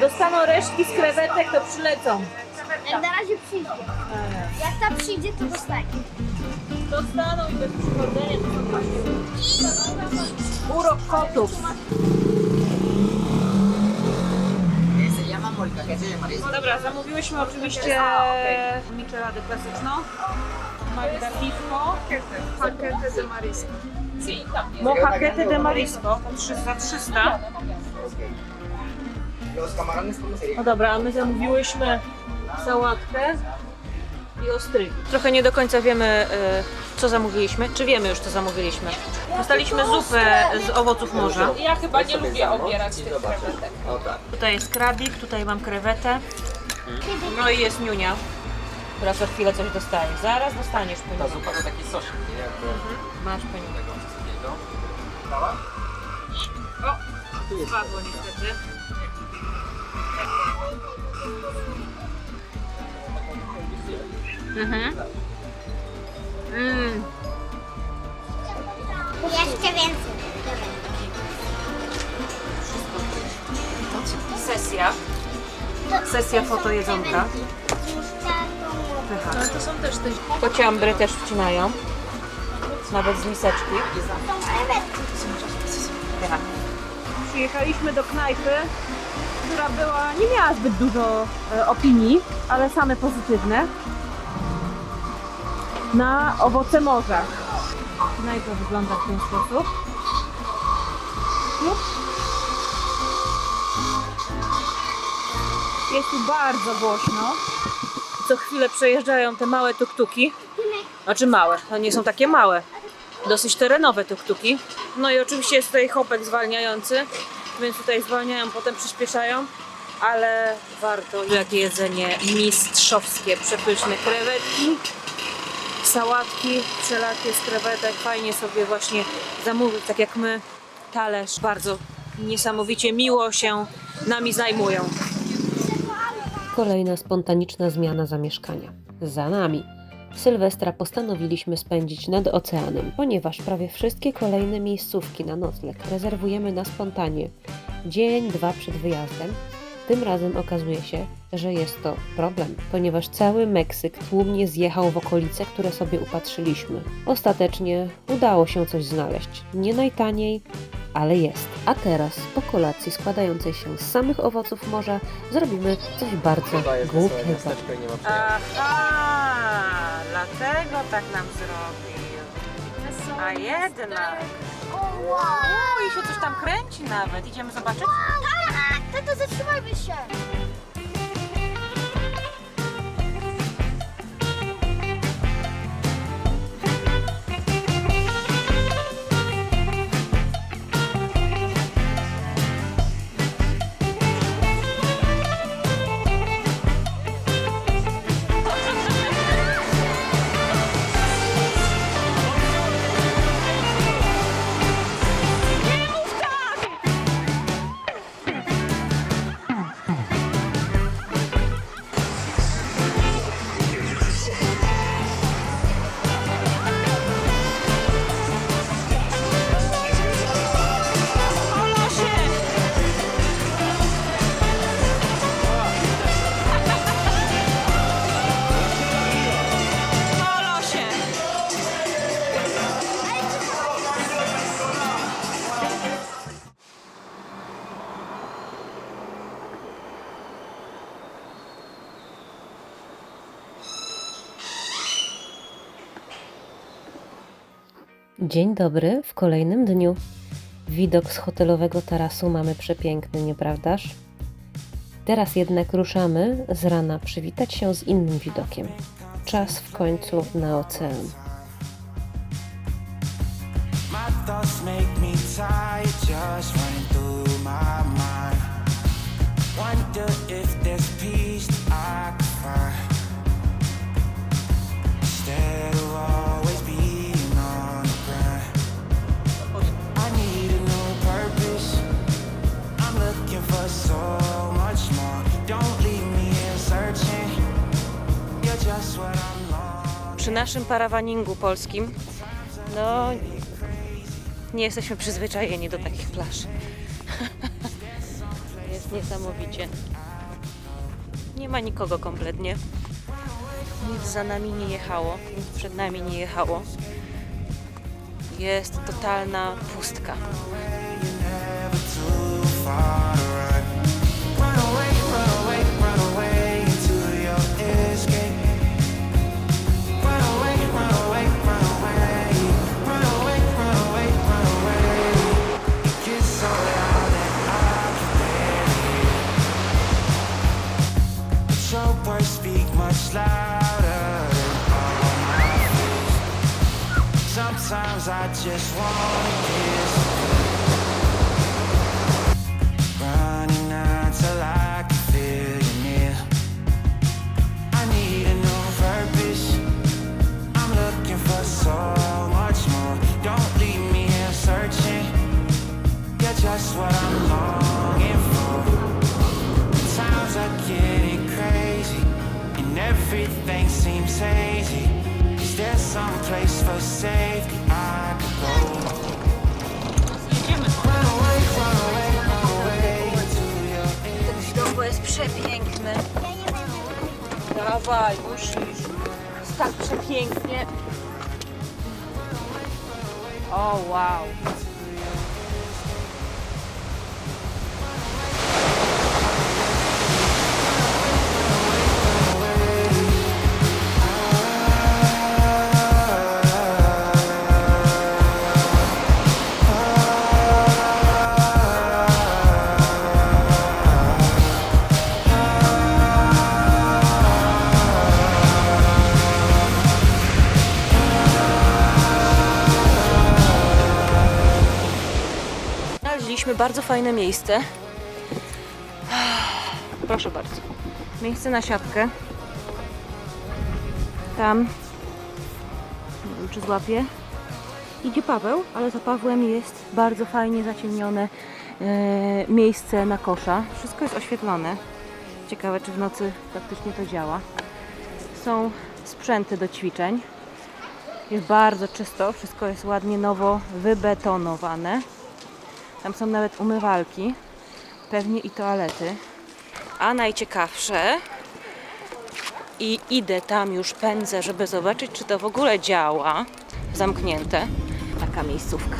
dostaną resztki z krewetek, to przylecą. Jak na razie przyjdzie. Jak ta przyjdzie, to dostanie. Dostaną i bez przychodzenia to są właśnie urok kotów. Marisco. Dobra, zamówiłyśmy oczywiście micheladę klasyczną. Magda piwko. Paquete de marisco. Mojacete de marisco. 300 300. No dobra, a my zamówiłyśmy sałatkę i ostrygi. Trochę nie do końca wiemy, e, co zamówiliśmy. Czy wiemy już, co zamówiliśmy? Dostaliśmy zupę z owoców morza. Ja chyba nie lubię obierać tych krewetek. O tak. Tutaj jest krabik, tutaj mam krewetę. No i jest niunia, która co chwilę coś dostaje. Zaraz dostaniesz Ta zupa to taki sosik, nie? Masz poniu. tego wszystkiego. Spadło niestety. Mhm. Mm. Jeszcze więcej. Sesja. Sesja fotojedzonka. Pycha. To są też te Kociambry też wcinają. Nawet z miseczki. Pycha. Przyjechaliśmy do knajpy, która była, nie miała zbyt dużo e, opinii, ale same pozytywne. Na owoce morza. Knajpa wygląda w ten sposób. Jest tu bardzo głośno. Co chwilę przejeżdżają te małe tuktuki. Znaczy małe, to nie są takie małe. Dosyć terenowe tuktuki. No i oczywiście jest tutaj hopek zwalniający, więc tutaj zwalniają, potem przyspieszają. Ale warto, jakie jedzenie mistrzowskie, przepyszne krewetki, sałatki wszelakie z krewetek. Fajnie sobie właśnie zamówić, tak jak my, talerz. Bardzo niesamowicie miło się nami zajmują. Kolejna spontaniczna zmiana zamieszkania. Za nami. Sylwestra postanowiliśmy spędzić nad oceanem, ponieważ prawie wszystkie kolejne miejscówki na nocleg rezerwujemy na spontanie. Dzień, dwa przed wyjazdem. Tym razem okazuje się, że jest to problem, ponieważ cały Meksyk tłumnie zjechał w okolice, które sobie upatrzyliśmy. Ostatecznie udało się coś znaleźć. Nie najtaniej, ale jest. A teraz, po kolacji składającej się z samych owoców morza, zrobimy coś bardzo głupiego. miasteczko i nie ma przyjemności. Aha, dlatego tak nam zrobił. A jednak. O, wow. O, i się coś tam kręci nawet. Idziemy zobaczyć? Tato, zatrzymajmy się. Dzień dobry, w kolejnym dniu. Widok z hotelowego tarasu mamy przepiękny, nieprawdaż? Teraz jednak ruszamy z rana przywitać się z innym widokiem. Czas w końcu na ocean. My Przy naszym parawaningu polskim, no, nie jesteśmy przyzwyczajeni do takich plaż. Jest Niesamowicie. Nie ma nikogo kompletnie. Nic za nami nie jechało, nic przed nami nie jechało. Jest totalna pustka. Sometimes I just wanna kiss. Running until I can feel you near. I need a new purpose. I'm looking for so much more. Don't leave me here searching. You're just what I'm longing for. Times are getting crazy, and everything seems hazy. Is there some place for safety Dawaj, musisz. Jest tak przepięknie. O, wow. Znaleźliśmy bardzo fajne miejsce. Proszę bardzo. Miejsce na siatkę. Tam. Nie wiem, czy złapię. Idzie Paweł, ale za Pawłem jest bardzo fajnie zaciemnione e, miejsce na kosza. Wszystko jest oświetlone. Ciekawe, czy w nocy faktycznie to działa. Są sprzęty do ćwiczeń. Jest bardzo czysto, wszystko jest ładnie nowo wybetonowane. Tam są nawet umywalki, pewnie i toalety. A najciekawsze, i idę tam już pędzę, żeby zobaczyć, czy to w ogóle działa. Zamknięte. Taka miejscówka.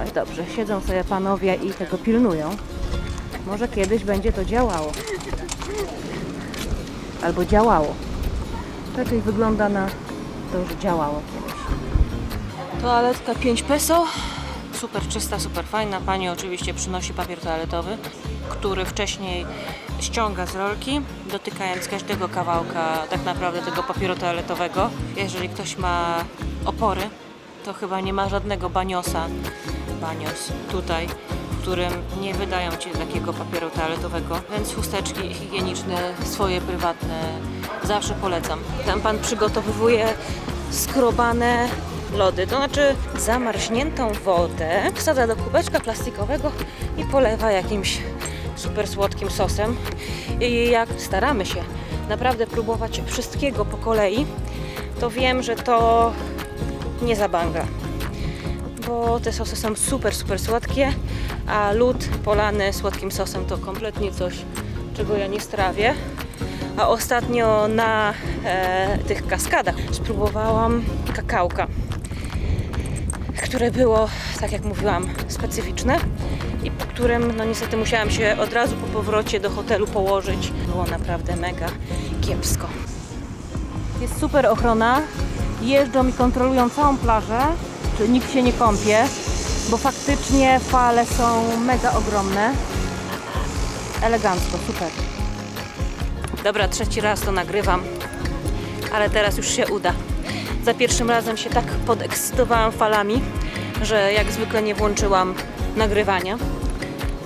Oj, dobrze, siedzą sobie panowie i tego pilnują. Może kiedyś będzie to działało. Albo działało. Raczej wygląda na to, że działało kiedyś. Toaletka 5 peso. Super czysta, super fajna. Pani oczywiście przynosi papier toaletowy, który wcześniej ściąga z rolki, dotykając każdego kawałka tak naprawdę tego papieru toaletowego. Jeżeli ktoś ma opory, to chyba nie ma żadnego baniosa, banios tutaj, w którym nie wydają Ci takiego papieru toaletowego. Więc chusteczki higieniczne, swoje prywatne, zawsze polecam. Tam Pan przygotowuje skrobane lody, to znaczy zamarzniętą wodę, wsadza do kubeczka plastikowego i polewa jakimś super słodkim sosem. I jak staramy się naprawdę próbować wszystkiego po kolei, to wiem, że to nie zabanga. Bo te sosy są super, super słodkie, a lód polany słodkim sosem to kompletnie coś, czego ja nie strawię. A ostatnio na e, tych kaskadach spróbowałam kakałka, które było, tak jak mówiłam, specyficzne i po którym no niestety musiałam się od razu po powrocie do hotelu położyć. Było naprawdę mega kiepsko. Jest super ochrona. Jeżdżą i kontrolują całą plażę, czy nikt się nie kąpie, bo faktycznie fale są mega ogromne. Elegancko, super. Dobra, trzeci raz to nagrywam, ale teraz już się uda. Za pierwszym razem się tak podekscytowałam falami, że jak zwykle nie włączyłam nagrywania.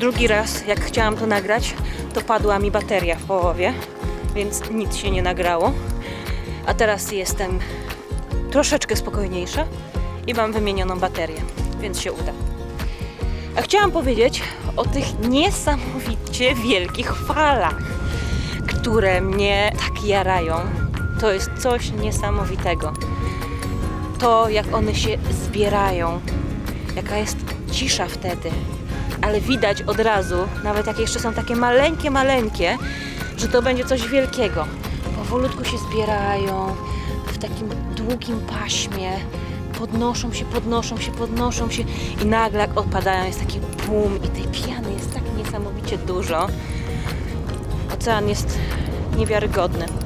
Drugi raz, jak chciałam to nagrać, to padła mi bateria w połowie, więc nic się nie nagrało. A teraz jestem troszeczkę spokojniejsza i mam wymienioną baterię, więc się uda. A chciałam powiedzieć o tych niesamowicie wielkich falach, które mnie tak jarają. To jest coś niesamowitego. To, jak one się zbierają, jaka jest cisza wtedy, ale widać od razu, nawet jak jeszcze są takie maleńkie, maleńkie, że to będzie coś wielkiego. Powolutku się zbierają w takim długim paśmie, podnoszą się, podnoszą się, podnoszą się i nagle jak odpadają jest taki boom i tej piany jest tak niesamowicie dużo. Ocean jest niewiarygodny.